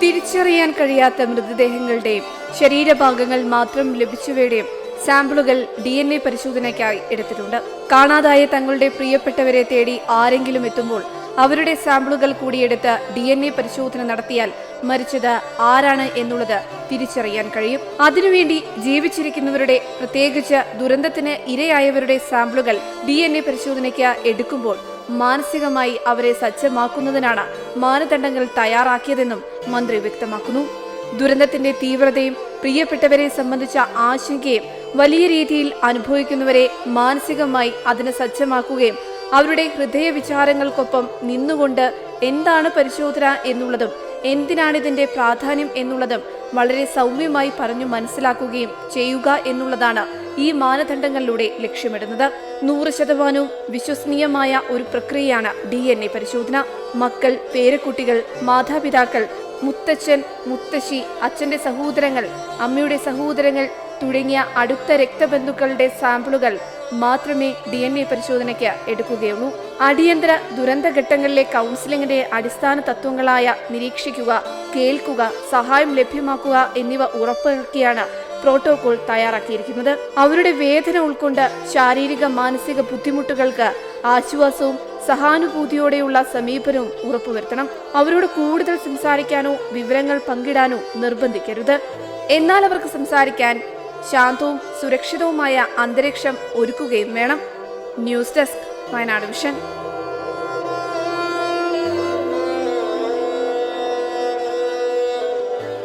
തിരിച്ചറിയാൻ കഴിയാത്ത മൃതദേഹങ്ങളുടെയും ശരീരഭാഗങ്ങൾ മാത്രം ലഭിച്ചവയുടെയും സാമ്പിളുകൾ ഡി എൻ എ പരിശോധനയ്ക്കായി എടുത്തിട്ടുണ്ട്. കാണാതായ തങ്ങളുടെ പ്രിയപ്പെട്ടവരെ തേടി ആരെങ്കിലും എത്തുമ്പോൾ അവരുടെ സാമ്പിളുകൾ കൂടിയെടുത്ത് ഡി എൻ എ പരിശോധന നടത്തിയാൽ മരിച്ചത് ആരാണ് എന്നുള്ളത് തിരിച്ചറിയാൻ കഴിയും. അതിനുവേണ്ടി ജീവിച്ചിരിക്കുന്നവരുടെ പ്രത്യേകിച്ച് ദുരന്തത്തിന് ഇരയായവരുടെ സാമ്പിളുകൾ ഡി എൻ എ പരിശോധനയ്ക്ക് എടുക്കുമ്പോൾ മാനസികമായി അവരെ സജ്ജമാക്കുന്നതിനാണ് മാനദണ്ഡങ്ങൾ തയ്യാറാക്കിയതെന്നും മന്ത്രി വ്യക്തമാക്കുന്നു. ദുരന്തത്തിന്റെ തീവ്രതയും പ്രിയപ്പെട്ടവരെ സംബന്ധിച്ച ആശങ്കയും വലിയ രീതിയിൽ അനുഭവിക്കുന്നവരെ മാനസികമായി അതിന് സജ്ജമാക്കുകയും അവരുടെ ഹൃദയ വിചാരങ്ങൾക്കൊപ്പം നിന്നുകൊണ്ട് എന്താണ് പരിശോധന എന്നുള്ളതും എന്തിനാണ് ഇതിന്റെ പ്രാധാന്യം എന്നുള്ളതും വളരെ സൗമ്യമായി പറഞ്ഞു മനസ്സിലാക്കുകയും ചെയ്യുക എന്നുള്ളതാണ് ഈ മാനദണ്ഡങ്ങളിലൂടെ ലക്ഷ്യമിടുന്നത്. നൂറ് ശതമാനവും വിശ്വസനീയമായ ഒരു പ്രക്രിയയാണ് ഡി എൻ എ പരിശോധന. മക്കൾ പേരക്കുട്ടികൾ മാതാപിതാക്കൾ മുത്തച്ഛൻ മുത്തശ്ശി അച്ഛന്റെ സഹോദരങ്ങൾ അമ്മയുടെ സഹോദരങ്ങൾ തുടങ്ങിയ അടുത്ത രക്തബന്ധുക്കളുടെ സാമ്പിളുകൾ മാത്രമേ ഡി എൻ എ പരിശോധനയ്ക്ക് എടുക്കുകയുള്ളൂ. അടിയന്തര ദുരന്തഘട്ടങ്ങളിലെ കൗൺസിലിംഗിന്റെ അടിസ്ഥാന തത്വങ്ങളായ നിരീക്ഷിക്കുക കേൾക്കുക സഹായം ലഭ്യമാക്കുക എന്നിവ ഉറപ്പാക്കിയാണ് പ്രോട്ടോകോൾ തയ്യാറാക്കിയിരിക്കുന്നത്. അവരുടെ വേദന ഉൾക്കൊണ്ട് ശാരീരിക മാനസിക ബുദ്ധിമുട്ടുകൾക്ക് ആശ്വാസവും സഹാനുഭൂതിയോടെയുള്ള സമീപനവും ഉറപ്പുവരുത്തണം. അവരോട് കൂടുതൽ സംസാരിക്കാനോ വിവരങ്ങൾ പങ്കിടാനോ നിർബന്ധിക്കരുത്. എന്നാൽ അവർക്ക് സംസാരിക്കാൻ ശാന്തവും സുരക്ഷിതവുമായ അന്തരീക്ഷം ഒരുക്കുകയും വേണം. News desk Wayanad vision.